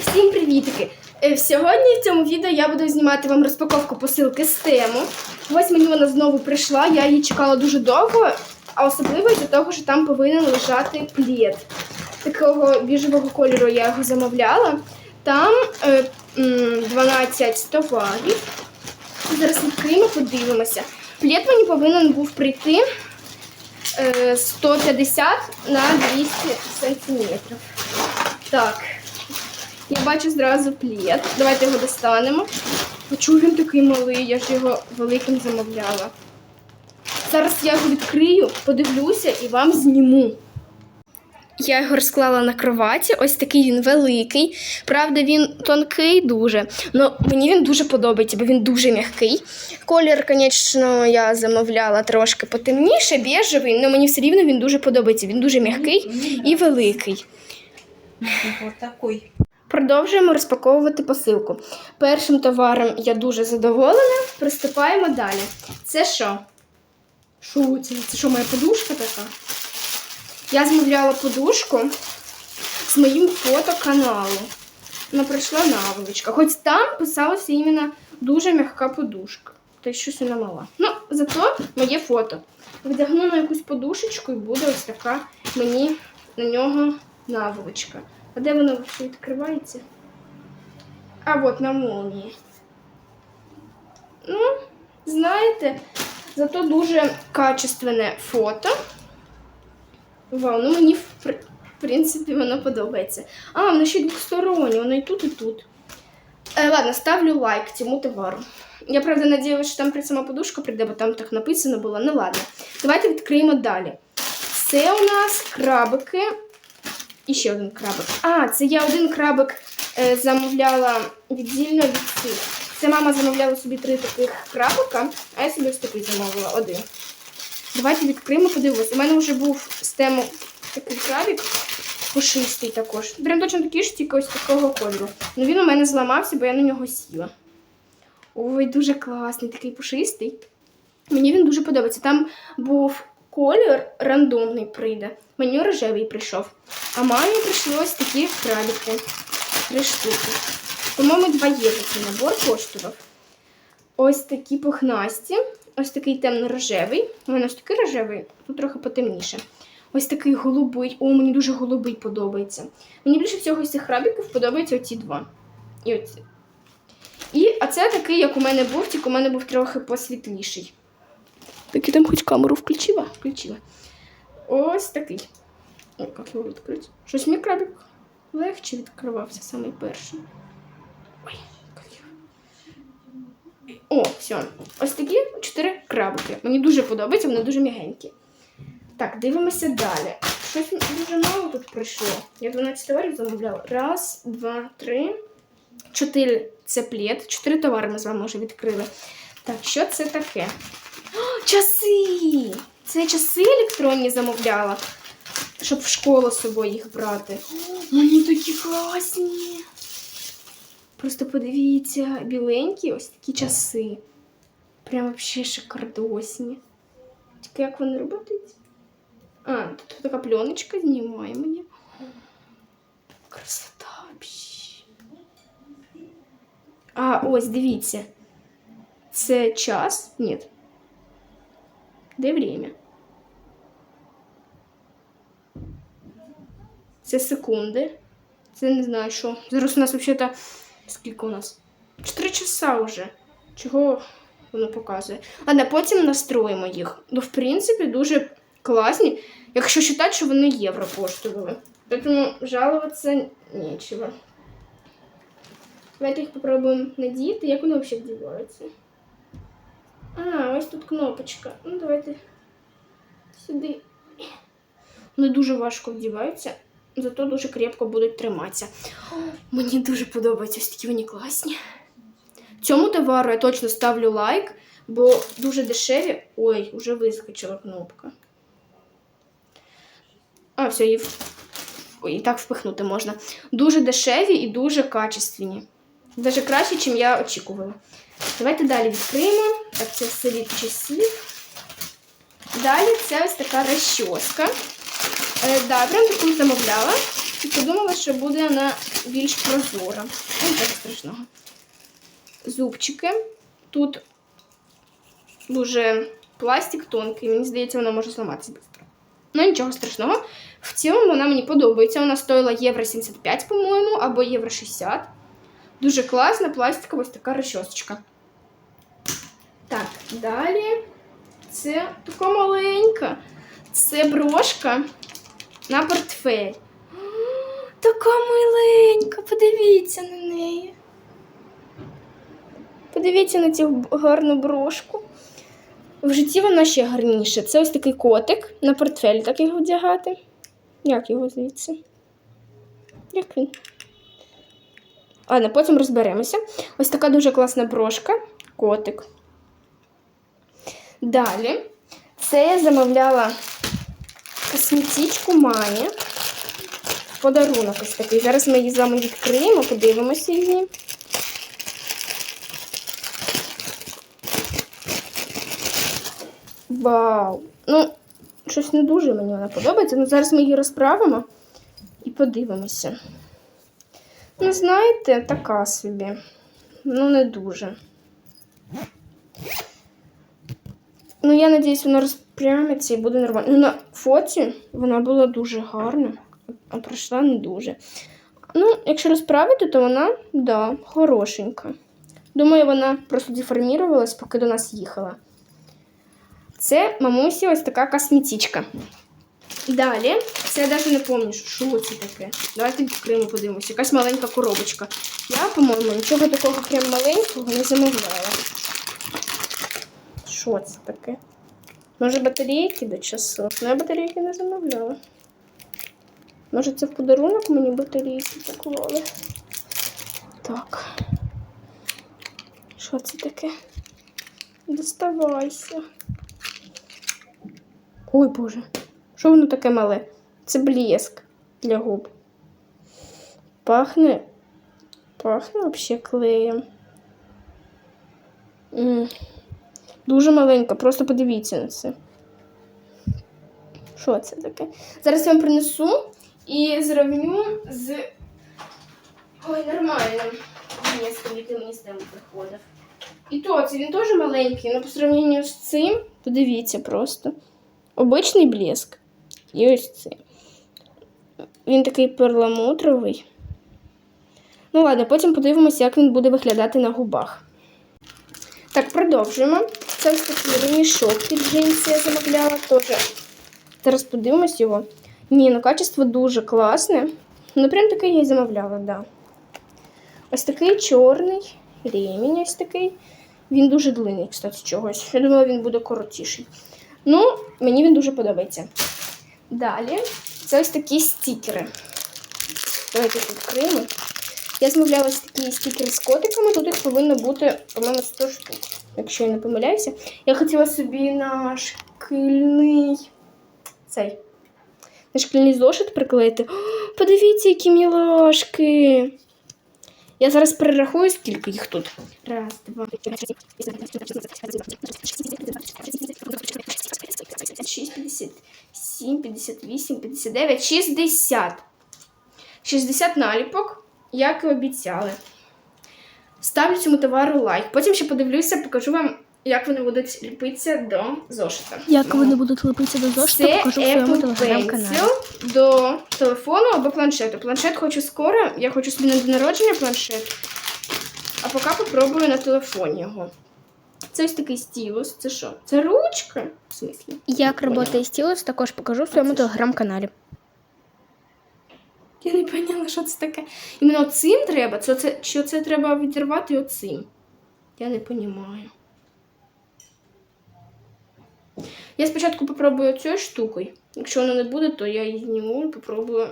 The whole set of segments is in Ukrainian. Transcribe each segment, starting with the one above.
Всім привітики! Е, Сьогодні в цьому відео я буду знімати вам розпаковку посилки з тему. Ось мені вона знову прийшла, я її чекала дуже довго, а особливо із-за того, що там повинен лежати плід. Такого біжевого кольору я його замовляла. Там е, 12 товарів. Зараз відкриємо, подивимося. Плід мені повинен був прийти е, 150 на 200 сантиметрів. Так. Я бачу зразу плід. Давайте його достанемо. А він такий малий? Я ж його великим замовляла. Зараз я його відкрию, подивлюся і вам зніму. Я його розклала на кроваті. Ось такий він великий. Правда, він тонкий дуже. але мені він дуже подобається, бо він дуже м'який. Колір, звісно, я замовляла трошки потемніше, біжевий, але мені все рівно він дуже подобається. Він дуже м'який і великий. Вот такой. Продовжуємо розпаковувати посилку. Першим товаром я дуже задоволена. Приступаємо далі. Це що? Що це? Це що, моя подушка така? Я замовляла подушку з моїм фотоканалу. Вона прийшла наволочка. Хоч там писалося іменно дуже м'яка подушка. Та щось вона мала. Ну, зато моє фото. Вдягну на якусь подушечку і буде ось така мені на нього наволочка. А де воно відкривається? А от на молнії. Ну, знаєте, зато дуже качественне фото. Вау, ну мені в принципі воно подобається. А, воно ще двостороннє, воно і тут, і тут. Е, ладно, ставлю лайк цьому товару. Я правда надіялася, що там при сама подушка прийде, бо там так написано було. Ну ладно. Давайте відкриємо далі. Це у нас крабики. І ще один крабик. А, це я один крабик е, замовляла віддільно від цих. Це мама замовляла собі три таких крабика, а я собі ось такий замовила один. Давайте відкриємо, подивимося. У мене вже був з тему такий крабик, пушистий також. Прям точно такий ж, тільки ось такого кольору. Ну він у мене зламався, бо я на нього сіла. Ой, дуже класний, такий пушистий. Мені він дуже подобається. Там був колір рандомний прийде. Мені рожевий прийшов. А мамі прийшли ось такі крабики. Три штуки. По-моєму, 2 євро цей набор коштував. Ось такі пухнасті. Ось такий темно-рожевий. У мене ось такий рожевий, тут трохи потемніше. Ось такий голубий. О, мені дуже голубий подобається. Мені більше всього з цих крабиків подобаються оці два. І оці. І, а це такий, як у мене був, тільки у мене був трохи посвітліший. Так я там хоч камеру включила? Включила. Ось такий. Ой, як його відкрити? Щось мій крабик легче відкривався самий перший. Ой. О, все. Ось такі чотири крабики. Мені дуже подобається, вони дуже м'ягенькі. Так, дивимося далі. Щось дуже мало тут прийшло. Я 12 товарів замовляла. Раз, два, три, чотири це плід. Чотири товари ми з вами вже відкрили. Так, що це таке? Часи! Це часи електронні замовляла, щоб в школу з собою їх брати. Вони такі класні. Просто подивіться, біленькі ось такі часи. Прям взагалі шикардосні. Тільки як вони роблять? А, тут така пленочка знімаємо є. Красота взагалі. А, ось, дивіться. Це час? Ні. Де время? Це секунди. Це не знаю що. Зараз у нас взагалі скільки у нас? 4 часа вже. Чого воно показує? Ладно, потім настроїмо їх. Ну, в принципі, дуже класні, якщо вважати, що вони євро коштували. Тому жалуватися нічого. Давайте їх спробуємо надіти. Як вони взагалі вдіваються? А, ось тут кнопочка. Ну, давайте сюди. Вони дуже важко вдіваються, зато дуже крепко будуть триматися. Мені дуже подобаються ось такі вони класні. Цьому товару я точно ставлю лайк, бо дуже дешеві. Ой, вже вискочила кнопка. А, все, Ой, і так впихнути можна. Дуже дешеві і дуже качественні. Даже краще, ніж я очікувала. Давайте далі відкриємо. Так, це все від часів. Далі це ось така розчоска. Е, да, прям таку замовляла. І подумала, що буде вона більш прозора. Ну, нічого страшного. Зубчики. Тут дуже пластик тонкий. Мені здається, вона може зламатися швидко. Ну, нічого страшного. В цілому вона мені подобається. Вона стоїла євро 75, по-моєму, або євро 60. Дуже класна пластикова ось така розчосочка. Так, далі. Це така маленька. Це брошка на портфель. Така маленька, подивіться на неї. Подивіться на цю гарну брошку. В житті вона ще гарніша. Це ось такий котик на портфель, так його вдягати. Як його звідси? Як він? Ладно, потім розберемося. Ось така дуже класна брошка. Котик. Далі. Це я замовляла косметичку мамі. Подарунок ось такий. Зараз ми її з вами відкриємо, подивимося її. Вау! Ну, щось не дуже мені вона подобається. Ну, зараз ми її розправимо і подивимося. Ну, знаєте, така собі. Ну, не дуже. Ну, я надіюсь, вона розпрямиться і буде нормально. Ну, на фоті вона була дуже гарна, а пройшла не дуже. Ну, якщо розправити, то вона, да, хорошенька. Думаю, вона просто деформірувалась, поки до нас їхала. Це мамусі ось така косметичка. Далі, це я навіть не пам'ятаю, що це таке. Давайте відкриємо, подивимося. Якась маленька коробочка. Я, по-моєму, нічого такого прям маленького не замовляла. Що це таке? Може батарейки до часу? Ну, я батарейки не замовляла. Може, це в подарунок мені батарейки поклали? Так. Що це таке? Доставайся. Ой, Боже. Що воно таке мале? Це блеск для губ. Пахне. Пахне взагалі клеєм. Дуже маленька, просто подивіться на це. Що це таке? Зараз я вам принесу і зрівню з. Ой, нормальним блеском, який мені з тему приходив. І то, це він теж маленький, але по сравненню з цим, подивіться просто. Обичний блеск. І ось цей. Він такий перламутровий. Ну ладно, потім подивимося, як він буде виглядати на губах. Так, продовжуємо. Це ось такий ремішок під джинси я замовляла теж. Зараз подивимось його. Ні, ну качество дуже класне. Ну, прям такий я і замовляла, так. Да. Ось такий чорний ремінь, ось такий. Він дуже длинний, кстати, чогось. Я думала, він буде коротіший. Ну, мені він дуже подобається. Далі, це ось такі стікери. Давайте відкриємо. Я замовляла ось такі стікери з котиками. Тут їх повинно бути, по-моєму, 100 штук, якщо я не помиляюся. Я хотіла собі на шкільний цей. На шкільний зошит приклеїти. О, подивіться, які мілашки. Я зараз перерахую, скільки їх тут. Раз, два, три, шість, п'ятдесят сім, п'ятдесят вісім, п'ятдесят дев'ять, шістдесят. 60 наліпок, як і обіцяли. Ставлю цьому товару лайк. Потім ще подивлюся, покажу вам, як вони будуть ліпитися до зошита. Як вони будуть лепитися до зошита, Це покажу в своєму Apple телеграм-каналі. Pencil до телефону або планшету. Планшет хочу скоро, я хочу собі на день народження планшет. А поки попробую на телефоні його. Це ось такий стілус. Це що? Це ручка? В смислі? Як працює стілус, також покажу в своєму телеграм-каналі. Я не поняла, що це таке. Іменно цим треба? Це, це, чи це треба відірвати оцим? Я не розумію. Я спочатку попробую цією штукою. Якщо воно не буде, то я її зніму і попробую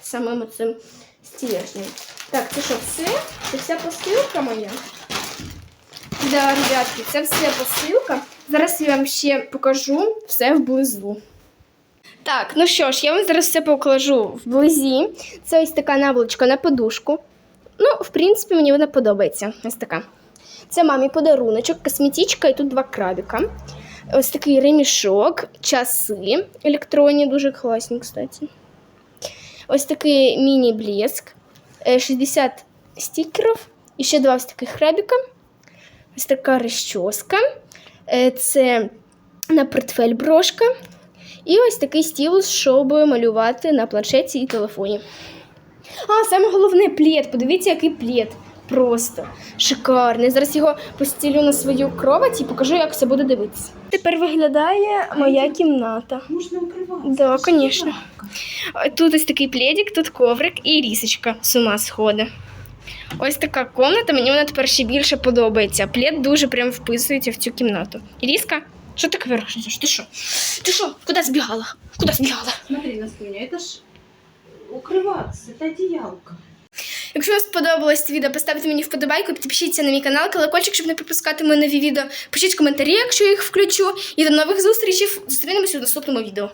самим цим стілешнім. Так, це що, все? Це вся посилка моя? Да, ребятки, це все посилка. Зараз я вам ще покажу все вблизу. Так, ну що ж, я вам зараз все покажу вблизі. Це ось така наволочка на подушку. Ну, в принципі, мені вона подобається. Ось така. Це мамі подаруночок, косметичка і тут два крабіка. Ось такий ремішок, часи електронні, дуже класні, кстати. ось такий міні-блеск, е, 60 стікерів, і ще два ось таких хребіка, ось така розчоска, е, це на портфель брошка, і ось такий стілус, щоб малювати на планшеті і телефоні. А, саме головне плед. Подивіться, який плед. Просто шикарний. Зараз його постілю на свою кровать і покажу, як це буде дивитися. Тепер виглядає моя кімната. Можна укриватися. Да, конечно. жарко. Тут ось такий пледик, тут коврик і рісочка з ума сходить. Ось така комната, мені вона тепер ще більше подобається. Плед дуже прям вписується в цю кімнату. Ріска, що ти кверхнеш? Ти що? Ти що? Куди збігала? Куди збігала? Смотри на спину, это ж укрываться, это одеялка. Якщо вам сподобалось це відео, поставте мені вподобайку, підпишіться на мій канал, колокольчик, щоб не пропускати мої нові відео. Пишіть коментарі, якщо я їх включу. І до нових зустрічей. Зустрінемося у наступному відео.